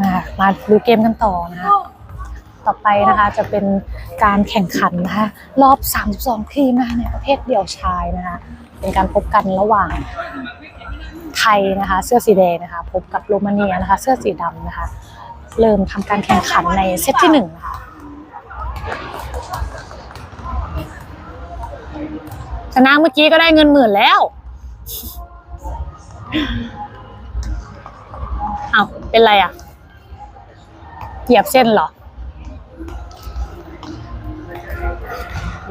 นะคะมาดูเกมกันต่อนะคะต่อไปนะคะจะเป็นการแข่งขันนะคะรอบ 32 ทีมนะคะในประเภทเดี่ยวชายนะคะเป็นการพบกันระหว่างไทยนะคะเสื้อสีแดงนะคะพบกับโรมาเนียนะคะเสื้อสีดำนะคะเริ่มทำการแข่งขันในเซตที่หนึ่งนะคะชนะเมื่อกี้ก็ได้เงินหมื่นแล้ว เอาวเป็นไรอะ เหยียบเส้นเหรอ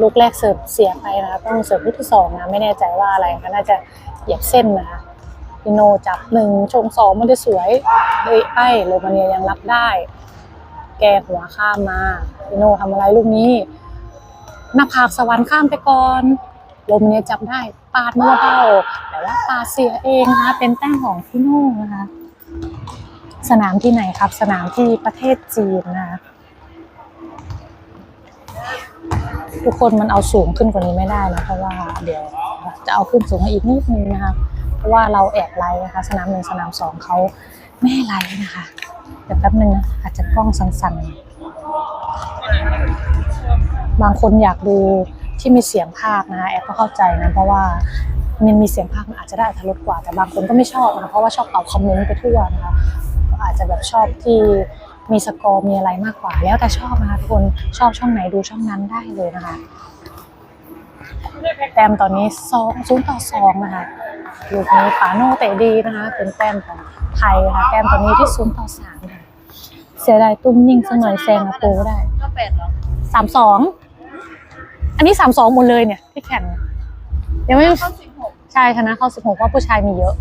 ลูกแรกเสิร์ฟเสียไปนะคะต้องเสิร์ฟลูกที่สองนะไม่แน่ใจว่าอะไรคะน่าจะเหยียบเส้นนะคะพิโนจับหนึ่งชงสองม่ได้สวยเลยไอ้โรมาเนียยังรับได้ แกหัวข้ามมาพิโนทำอะไรลูกนี้หน้าผากสวรรค์ข้ามไปก่อนโรมาเนียจับได้ ปาดมาเบาแต่ว่าปาเสียเองนะคะเป็นแต้มของพิโน่นะคะ สนามที่ไหนครับ สนามที่ประเทศจีนนะคะทุกคนมันเอาสูงขึ้นกว่านี้ไม่ได้นะเพราะว่าเดี๋ยวจะเอาขึ้นสูงให้อีกนิดนึงนะคะเพราะว่าเราแอบไลน์นะคะ สนามหนึ่งสนามสองเขาไม่ไลน์นะคะเดี๋ยวแป๊บนึงนะอาจจะกล้องสั่นๆบางคนอยากดู ที่มีเสียงภาคนะคะแอบก็เข้าใจนะเพราะว่ามันมีเสียงภาคมันอาจจะได้อรรถรสกว่าแต่บางคนก็ไม่ชอบนะเพราะว่าชอบเอาคอมเมนต์ไปทั่วนะคะอาจจะแบบชอบที่มีสกอร์มีอะไรมากกว่า แล้วแต่ชอบนะคะทุกคนชอบช่องไหนดูช่องนั้นได้เลยนะคะแต้มตอนนี้สองศูนย์ต่อสองนะคะลูกนี้ปาโนเตะดีนะคะเป็นแต้มของไทยนะคะแต้มตอนนี้ที่ศูนย์ต่อสามค่ะเสียดายตุ้มยิงสักหน่อยแซงอาโปได้ก็แปดหรอสามสอง อันนี้สามสองหมดเลยเนี่ยที่แข่งยังไม่เข้าสิบหกใช่ชนะเข้าสิบหกว่าผู้ชายมีเยอะ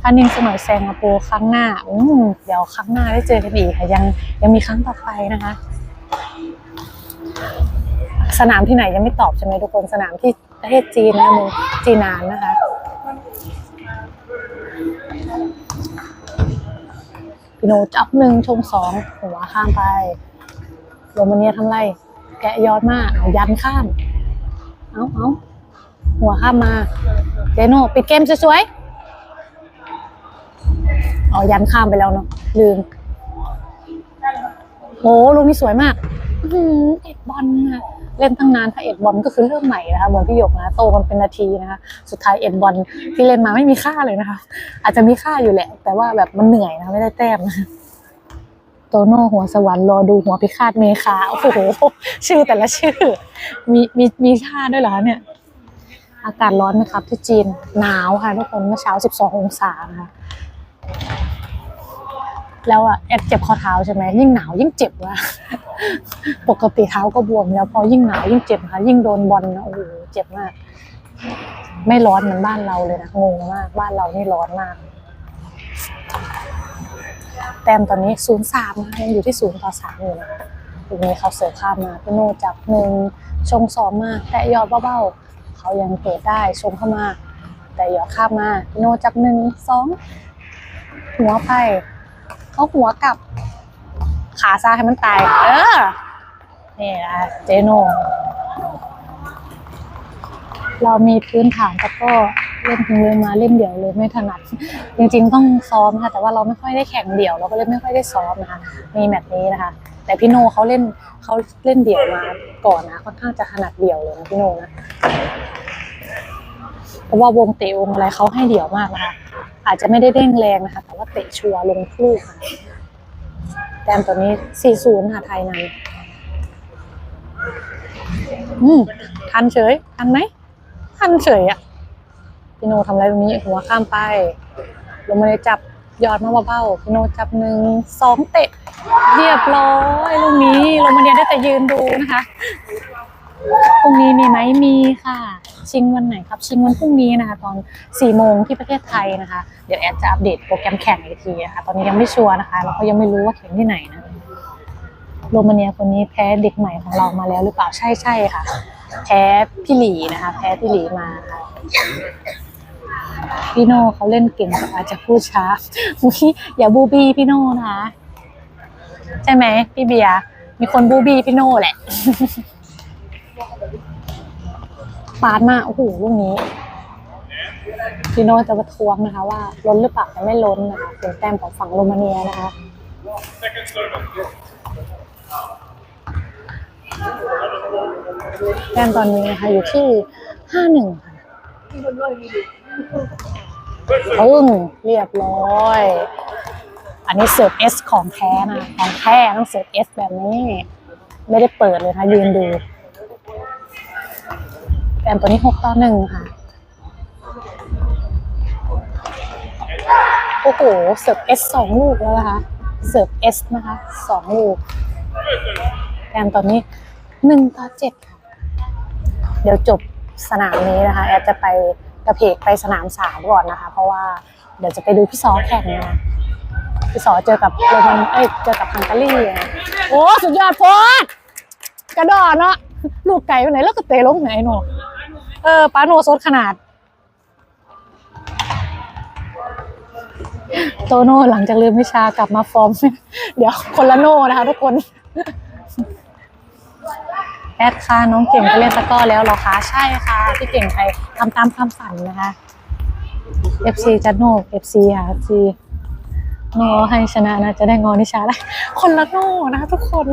ถ้านิ่งสักหน่อยแซงอาโปครั้งหน้าอืมเดี๋ยวครั้งหน้าได้เจอกันอีกค่ะยังยังมีครั้งต่อไปนะคะ สนามที่ไหนยังไม่ตอบใช่ไหมทุกคนสนามที่ประเทศจีนนะเมึงจีนานนะคะพิโนจับหนึ่งชงสองหัวข้ามไปโรมาเนียทำไร แกะยอดมากเอายันข้าม เอาเอาหัวข้ามมา เจโน่ปิดเกมสวยๆอ๋อยันข้ามไปแล้วเนาะลืมโอ้ลูกนี้สวยมากอื้อหือเอ็ดบอลนะเล่นตั้งนานถ้าเอ็ดบอลก็คือเริ่มใหม่นะคะเหมือนพี่หยกนะโตกันเป็นนาทีนะคะสุดท้ายเอ็ดบอลที่เล่นมาไม่มีค่าเลยนะคะ อาจจะมีค่าอยู่แหละ แต่ว่าแบบมันเหนื่อยนะไม่ได้แต้มนะ โตโน่หัวสวรรค์รอดูหัวพิฆาตเมคาโอ้โหชื่อแต่ละชื่อ มีมีมีค่าด้วยเหรอเนี่ย อากาศร้อนไหมครับ ที่จีนหนาวค่ะทุกคนเมื่อเช้า 12 องศานะคะแล้วอะแอบเจ็บข้อเท้าใช่ไหมยิ่งหนาวยิ่งเจ็บว่ะปกติเท้าก็บวมแล้วพอยิ่งหนาวยิ่งเจ็บค่ะ ยิ่งโดนบอลนะโอ้โหเจ็บมาก ไม่ร้อนเหมือนบ้านเราเลยนะงงมากบ้านเรานี่ร้อนมาก แต้มตอนนี้ศูนย์สามนะยังอยู่ที่ศูนย์ต่อสามอยู่นะคะทีนี้เขาเสิร์ฟข้ามมาพี่โน่จับหนึ่งชงสองมาแต่ยอดเบาๆเขายังเปิดได้ชงเข้ามา แต่ยอดข้ามมาพี่โน่จับหนึ่งสองหัวไปเอาหัวกลับ ขาซ้ายให้มันตาย เออนี่นะเจโน เรามีพื้นฐานต่ก็ เล่นเลยมาเล่นเดี่ยวเลยไม่ถนัด จริงๆต้องซ้อมนะคะแต่ว่าเราไม่ค่อยได้แข่งเดี่ยวเราก็เลยไม่ค่อยได้ซ้อมนะคะมีแมตช์นี้นะคะ แต่พี่โนเขาเล่นเขาเล่นเดี่ยวมาก่อนนะค่อนข้างจะถนัดเดี่ยวเลยนะพี่โนนะเพราะว่าวงเตะวงอะไรเขาให้เดี่ยวมากนะคะ อาจจะไม่ได้เด้งแรงนะคะ แต่ว่าเตะชัวร์ลงลูกค่ะแต้มตัวนี้ 4-0 ค่ะไทยนำอืมทันเฉย ทันไหม ทันเฉยอะ พี่โนทำอะไรตรงนี้หัวข้ามไปลงมาเลยจับยอดมาเบาๆพี่โนจับหนึ่งสองเตะ เรียบร้อยลูกนี้ลงมาเนียได้แต่ยืนดูนะคะพรุ่งนี้มีไหมมีค่ะ ชิงวันไหนครับ ชิงวันพรุ่งนี้นะคะ ตอน4โมงที่ประเทศไทยนะคะ เดี๋ยวแอดจะอัปเดตโปรแกรมแข่งอีกทีนะคะตอนนี้ยังไม่ชัวร์นะคะเราก็ยังไม่รู้ว่าแข่งที่ไหนนะโรมาเนียคนนี้แพ้เด็กใหม่ของเรามาแล้วหรือเปล่าใช่ใช่ค่ะ แพ้พี่หลีนะคะ แพ้พี่หลีมาค่ะ พี่โน่เขาเล่นเก่งแต่อาจจะพูดช้าอุ๊ยอย่าบูบี้พี่โน่นะคะใช่ไหมพี่เบียร์มีคนบูบี้พี่โน่แหละ ปาดมาโอ้โหลูกนี้ พี่โน่จะประท้วงนะคะ ว่าล้นหรือเปล่าแต่ไม่ล้นนะคะเป็นแต้มของฝั่งโรมาเนียนะคะแต้มตอนนี้นะคะอยู่ที่ห้าหนึ่งค่ะ ปึ้งเรียบร้อย อันนี้เสิร์ฟเอสของแท้นะของแท้ต้องเสิร์ฟเอสแบบนี้ ไม่ได้เปิดเลยนะยืนดูแต้มตัวนี้หกต่อหนึ่งค่ะ โอ้โห เสิร์ฟเอสสองลูกแล้วนะคะ เสิร์ฟเอสนะคะสองลูกแต้มตอนนี้หนึ่งต่อเจ็ดค่ะเดี๋ยวจบสนามนี้นะคะ แอดจะไป กระเพกไปสนามสามก่อนนะคะ เพราะว่าเดี๋ยวจะไปดูพี่ซอแข่งนะพี่ซอเจอกับโรมันเอ้ยเจอกับฮังการีนะโอ้สุดยอดโฟดกระดอนเนาะลูกไก่ไปไหนแล้วก็เตะลงไหนหนูเออปาโนโซดขนาด โตโน่หลังจากลืมวิชากลับมาฟอร์ม เดี๋ยวคนละโน่นะคะทุกคน แอดค่ะน้องเก่งไปเล่นตะก้อแล้วเหรอคะ ใช่ค่ะพี่เก่งไปทำตามความฝันนะคะ FC จัดโน่ FC ค่ะ FC โน่ให้ชนะนะจะได้งอนิชาได้ คนละโน่นะคะทุกคน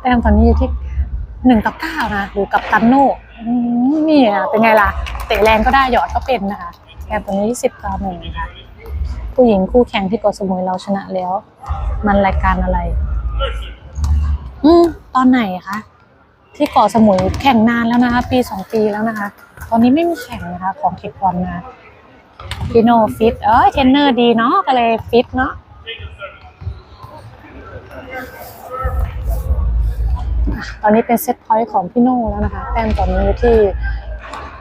แต้มตอนนี้อยู่ที่หนึ่งต่อเก้านะอยู่กับตันโน่นี่นะเป็นไงล่ะ เตะแรงก็ได้หยอดก็เป็นนะคะแต้มตอนนี้สิบต่อหนึ่งนะคะผู้หญิงคู่แข่งที่กาะสมุยเราชนะแล้ว มันรายการอะไร ตอนไหนคะที่เกาะสมุยแข่งนานแล้วนะคะ ปีสองปีแล้วนะคะ ตอนนี้ไม่มีแข่งนะคะ ของเทควันนะพี่โนฟิตเอ้ยเทรนเนอร์ดีเนาะก็เลยฟิตเนาะตอนนี้เป็นเซตพอยต์ของพี่โน่แล้วนะคะ แต้มตอนนี้อยู่ที่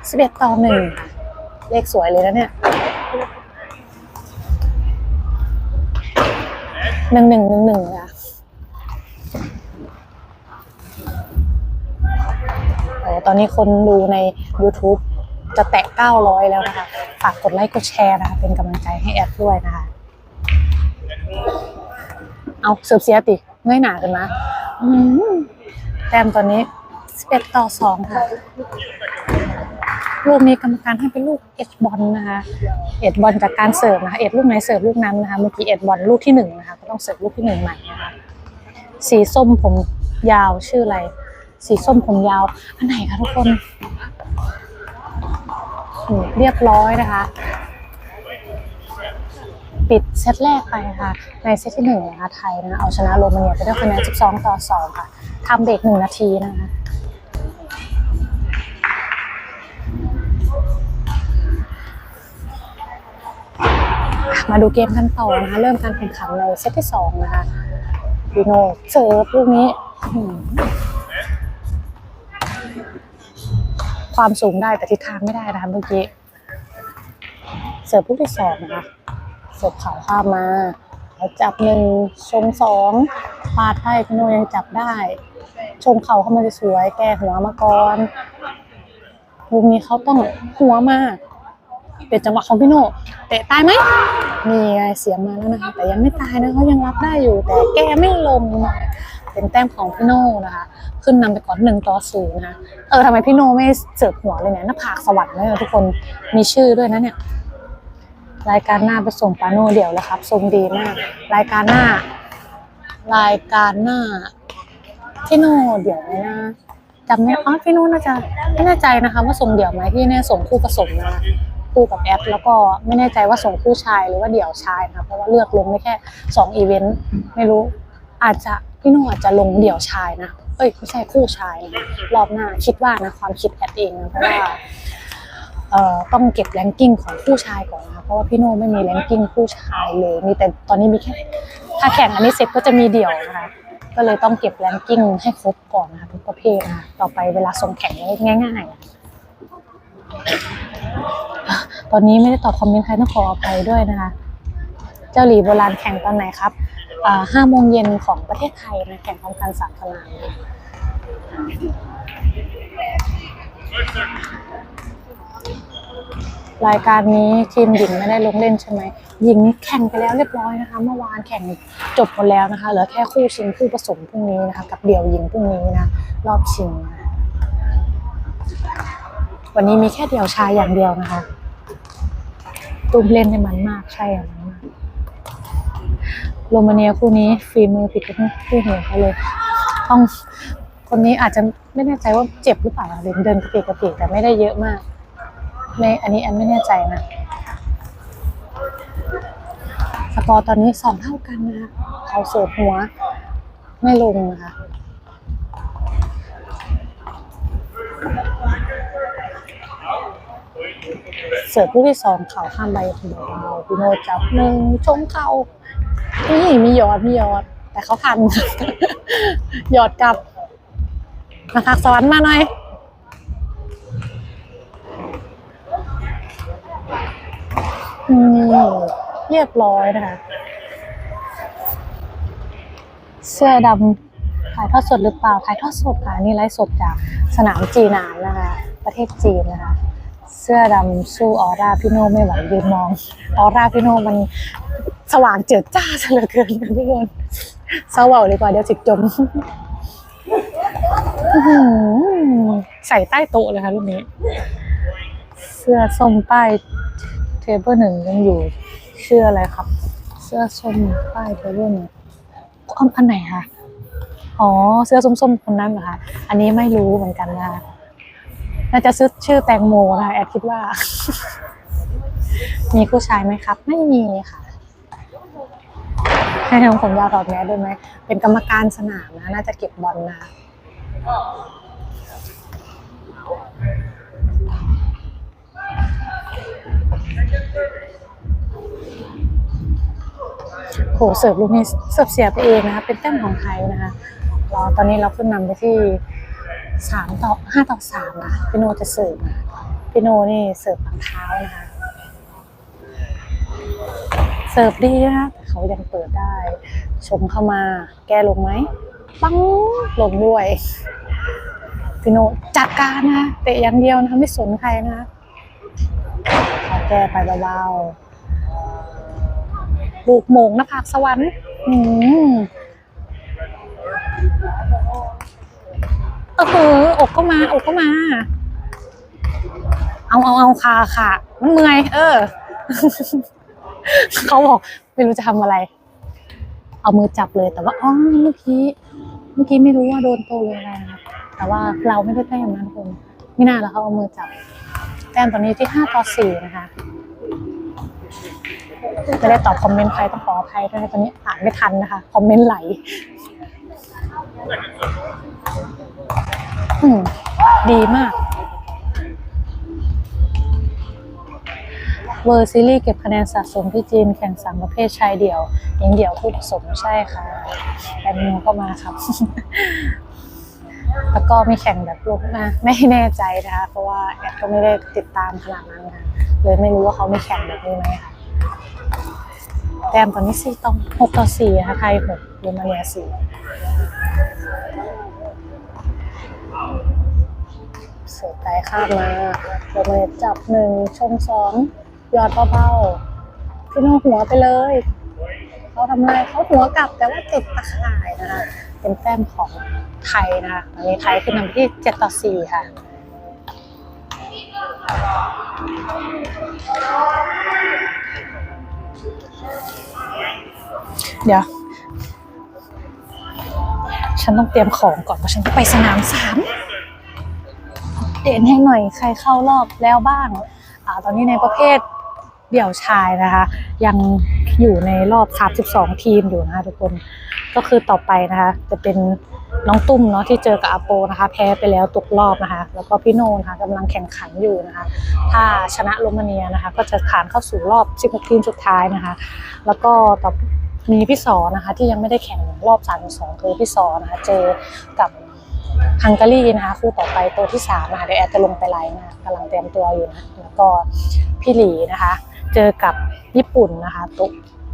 สิบเอ็ดต่อหนึ่งค่ะเลขสวยเลยนะเนี่ยหนึ่งหนึ่งหนึ่งหนึ่งค่ะ โอ้ ตอนนี้คนดูใน YouTube จะแตะ 900 แล้วนะคะ ฝากกดไลค์กดแชร์นะคะ เป็นกำลังใจให้แอดด้วยนะคะ เอาเสิร์ฟเสียติเงยหนากันมาอืมแต้มตอนนี้ 11 ต่อ 2 ค่ะ ลูกนี้กรรมการให้เป็นลูกเอ็ดบอลนะคะ เอ็ดบอลจากการเสิร์ฟนะคะ เอ็ดลูกไหนเสิร์ฟลูกนั้นนะคะ เมื่อกี้เอ็ดบอลลูกที่หนึ่งนะคะ ก็ต้องเสิร์ฟลูกที่หนึ่งใหม่นะคะ สีส้มผมยาวชื่ออะไร สีส้มผมยาว อันไหนคะทุกคนเรียบร้อยนะคะ ปิดเซตแรกไปค่ะ ในเซตที่หนึ่งนะคะไทยนะเอาชนะโรมาเนียไปด้วยคะแนน 12 ต่อ 2 ค่ะทำเบรกหนึ่งนาทีนะคะมาดูเกมกันต่อนะคะ เริ่มการแข่งขันในเซตที่สองนะคะดีโนเสิร์ฟลูกนี้อื้อหือ ความสูงได้แต่ทิศทางไม่ได้นะคะเมื่อกี้ เสิร์ฟลูกที่สองนะคะเสิร์ฟข่าข้ามมาแล้วจับหนึ่งชงสองพาดให้พี่โนยังจับได้ ชงเข่าเข้ามาสวยแก้หัวมาก่อนลูกนี้เขาต้องหัวมาก เป็นจังหวะของพี่โน่เตะตายไหมนี่ไงเสียงมาแล้วนะคะ แต่ยังไม่ตายนะเขายังรับได้อยู่ แต่แกไม่ลงนะเป็นแต้มของพี่โน่นะคะ ขึ้นนำไปก่อนหนึ่งต่อศูนย์นะคะเออทำไมพี่โน่ไม่เสิร์ฟหัวเลยเนี่ยหน้าผากสวรรค์เลยนะทุกคนมีชื่อด้วยนะเนี่ยรายการหน้าไปส่งปาโน่เดี่ยวแล้วครับทรงดีมาก รายการหน้า รายการหน้าพี่โน่เดี่ยวไหมนะจำไม่อ๋อพี่โน่น่าจะไม่แน่ใจนะคะ ว่าส่งเดี่ยวไหมที่เนี่ยส่งคู่ผสมนะ คู่กับแอดแล้วก็ไม่แน่ใจว่าส่งคู่ชายหรือว่าเดี่ยวชายนะคะเพราะว่าเลือกลงได้แค่สองอีเวนต์ไม่รู้อาจจะพี่โน่อาจจะลงเดี่ยวชายนะเอ้ยไม่ใช่คู่ชายนะรอบหน้าคิดว่านะความคิดแอดเองนะเพราะว่าเอ่อต้องเก็บแรงกิ้งของคู่ชายก่อนนะเพราะว่าพี่โน่ไม่มีแรงกิ้งคู่ชายเลยมีแต่ตอนนี้มีแค่ถ้าแข่งอันนี้เสร็จก็จะมีเดี่ยวนะคะก็เลยต้องเก็บแรงกิ้งให้ครบก่อนนะคะทุกประเภทนะคะต่อไปเวลาส่งแข่งง่ายๆ ตอนนี้ไม่ได้ตอบคอมเมนต์ใครต้องขออภัยด้วยนะคะ เจ้าหลีโบราณแข่งตอนไหนครับห้าโมงเย็นของประเทศไทยนะแข่งพร้อมกันสามสนามรายการนี้ทีมหญิงไม่ได้ลงเล่นใช่ไหมหญิงแข่งไปแล้วเรียบร้อยนะคะ เมื่อวานแข่งจบหมดแล้วนะคะเหลือแค่คู่ชิงคู่ผสมพรุ่งนี้นะคะ กับเดี่ยวหญิงพรุ่งนี้นะ รอบชิงนะ วันนี้มีแค่เดี่ยวชายอย่างเดียวนะคะตูมเล่นได้มันมากใช่อะมันมากโรมาเนียคู่นี้ฝีมือผิดกับคู่หูเขาเลยต้องคนนี้อาจจะไม่แน่ใจว่าเจ็บหรือเปล่าเดินเดินกระปิกกระปิกแต่ไม่ได้เยอะมากไม่อันนี้แอนไม่แน่ใจนะสกอร์ตอนนี้สองเท่ากันนะคะเขาเสิร์ฟหัวไม่ลงนะคะ เสิร์ฟลูกที่สองเข่าข้ามใบของเราพี่โนจับหนึ่งชงเข่านี่มีหยอดมีหยอด แต่เขาทันหยอดกลับมาทักสวรรค์มาหน่อยอืมเรียบร้อยนะคะ เสื้อดำถ่ายทอดสดหรือเปล่าถ่ายทอดสดค่ะนี่ไลฟ์สดจากสนามจีนานนะคะ ประเทศจีนนะคะ เสื้อดำสู้ออร่าพี่โน่ไม่ไหวยืนมอง ออร่าพี่โน่มันสว่างเจิดจ้าเหลือเกินค่ะทุกคนเศร้าเบาดีกว่าเดี๋ยวจิตจมใส่ใต้โต๊ะเลยค่ะรุ่นนี้ เสื้อส้มป้ายเทเบิลหนึ่งยังอยู่เชื่ออะไรครับ เสื้อส้มป้ายเทเบิลหนึ่งอันอันไหนคะอ๋อ เสื้อส้มๆคนนั้นเหรอคะ อันนี้ไม่รู้เหมือนกันนะคะ น่าจะซื้อชื่อแตงโมนะคะแอดคิดว่า มีผู้ชายไหมครับ ไม่มีค่ะให้น้องผมยาวถอดแมสด้วยไหม เป็นกรรมการสนามนะ น่าจะเก็บบอลนะโหเสิร์ฟลูกนี้เสิร์ฟเสียไปเองนะคะ เป็นแต้มของไทยนะคะรอตอนนี้เราขึ้นนำไปที่ สามต่อห้าต่อสามนะพี่โนจะเสิร์ฟนะพี่โนนี่เสิร์ฟทางเท้านะคะเสิร์ฟดีนะแต่เขายังเปิดได้ ชมเข้ามาแกลงไหมปังลงด้วยพี่โนจัดการนะเตะอย่างเดียวนะไม่สนใครนะคะเอแก้ไปเบาๆลูกโมงน้าผากสวรรค์อืม เออหือกก็มาอกก็มา เอาเอาเอาค่ะค่ะมันเมื่อยเออ เขาบอกไม่รู้จะทำอะไร เอามือจับเลย แต่ว่าอ๋อเมื่อกี้เมื่อกี้ไม่รู้ว่าโดนโตเลยอะไรนะครับแต่ว่าเราไม่ได้แต้มนะทุกคนไม่น่าแล้วเขาเอามือจับ แต้มตอนนี้ที่ห้าต่อสี่นะคะไม่ได้ตอบคอมเมนต์ใครต้องขออภัยด้วยตอนนี้อ่านไม่ทันนะคะ คอมเมนต์ไหล อืมดีมาก เวอร์ซีรีส์เก็บคะแนนสะสมที่จีนแข่งสามประเภทชายเดี่ยวหญิงเดี่ยวคู่ผสมใช่ค่ะแอนมิวก็มาครับ แล้วก็มีแข่งแบบลูกนะไม่แน่ใจนะคะ เพราะว่าแอดก็ไม่ได้ติดตามขนาดนั้นค่ะเลยไม่รู้ว่าเขาไมีแข่งแบบนี้ไหมค่ะแต้มตอนนี้สี่ต่อหกต่อสี่นะคะไทยหกโรมาเนียสี่ เสือไตข้ามมาโรมาเนียจับหนึ่งชงสองยอดเบาๆพี่น้หัวไปเลยเขาทำอะไรเขาหัวกลับแต่ว่าติดตะข่ายนะคะเป็นแต้มของไทยนะคะตอนนี้ไทยขึ้นนำที่เจ็ดต่อสี่ค่ะเดี๋ยว ฉันต้องเตรียมของก่อนเพราะฉันจะไปสนามสาม เด่นให้หน่อยใครเข้ารอบแล้วบ้างอตอนนี้ในประเภทเดี่ยวชายนะคะ ยังอยู่ในรอบ 32 ทีมอยู่นะคะทุกคนก็คือต่อไปนะคะ จะเป็นน้องตุ้มเนาะที่เจอกับอาโปนะคะ แพ้ไปแล้วตกรอบนะคะ แล้วก็พี่โนนะคะกำลังแข่งขันอยู่นะคะ ถ้าชนะโรมาเนียนะคะ ก็จะผ่านเข้าสู่รอบ 16 ทีมสุดท้ายนะคะ แล้วก็ต่อมีพี่สอนะคะ ที่ยังไม่ได้แข่งรอบ 32คือพี่สอนะคะ เจอกับ ฮังการีนะคะคู่ต่อไปตัวที่สามนะคะเดี๋ยวแอดจะลงไปไลน์นะกำลังเตรียมตัวอยู่นะแล้วก็พี่หลีนะคะ เจอกับญี่ปุ่นนะคะตุ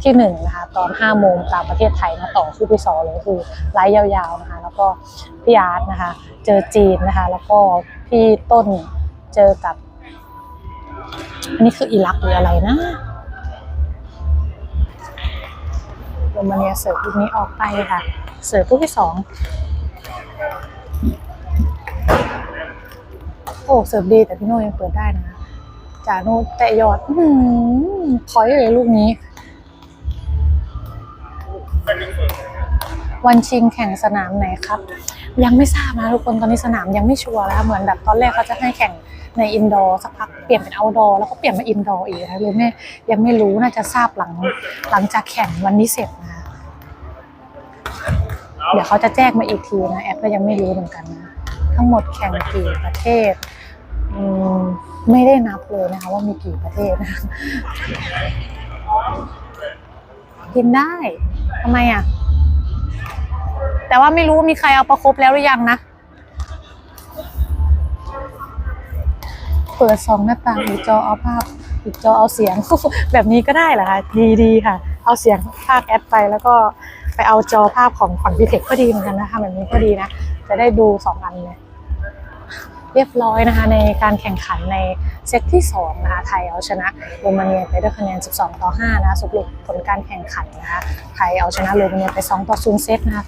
ที่หนึ่งนะคะตอนห้าโมงตามประเทศไทยนะต่อคู่พี่สองเลยคือไลฟ์ยาวๆนะคะแล้วก็พี่อาร์ตนะคะ เจอจีนนะคะ แล้วก็พี่ต้นเจอกับ อันนี้คืออิรักหรืออะไรนะโรมาเนียเสิร์ฟลูกนี้ออกไปค่ะ เสิร์ฟลูกที่สอง โอ้เสิร์ฟดีแต่พี่โน่ยังเปิดได้นะคะจานุเตะยอดอื้อหือยเลยลูกนี้ วันชิงแข่งสนามไหนครับ ยังไม่ทราบนะทุกคนตอนนี้สนามยังไม่ชัวร์แล้วเหมือนแบบตอนแรกเขาจะให้แข่งในอินดอร์สักพักเปลี่ยนเป็นเอาดอร์แล้วก็เปลี่ยนมาอินดอร์อีกนะเลยไม่ยังไม่รู้น่าจะทราบหลังหลังจากแข่งวันนี้เสร็จนะเดี๋ยวเขาจะแจ้งมาอีกทีนะแอปก็ยังไม่รู้เหมือนกันนะ ทั้งหมดแข่งกี่ประเทศมไม่ได้นับเลยนะคะว่ามีกี่ประเทศนะกินได้ทำไมอะ แต่ว่าไม่รู้มีใครเอาประครบแล้วหรือยังนะ เปิดสองหน้าต่างอีกจอเอาภาพอีกจอเอาเสียง แบบนี้ก็ได้เหรอคะดีดีค่ะ เอาเสียงภาคแอดไปแล้วก็ไปเอาจอภาพของฝั่งพีเทคก็ดีเหมือนกันนะคะแบบนี้ก็ดีนะ จะได้ดูสองอันเลย เรียบร้อยนะคะในการแข่งขันในเซตที่สองนะคะไทยเอาชนะโรมาเนียไปด้วยคะแนน 12 ต่อ 5 นะคะสรุปผลการแข่งขันนะคะไทยเอาชนะโรมาเนียไป 2 ต่อ 0 เซตนะคะ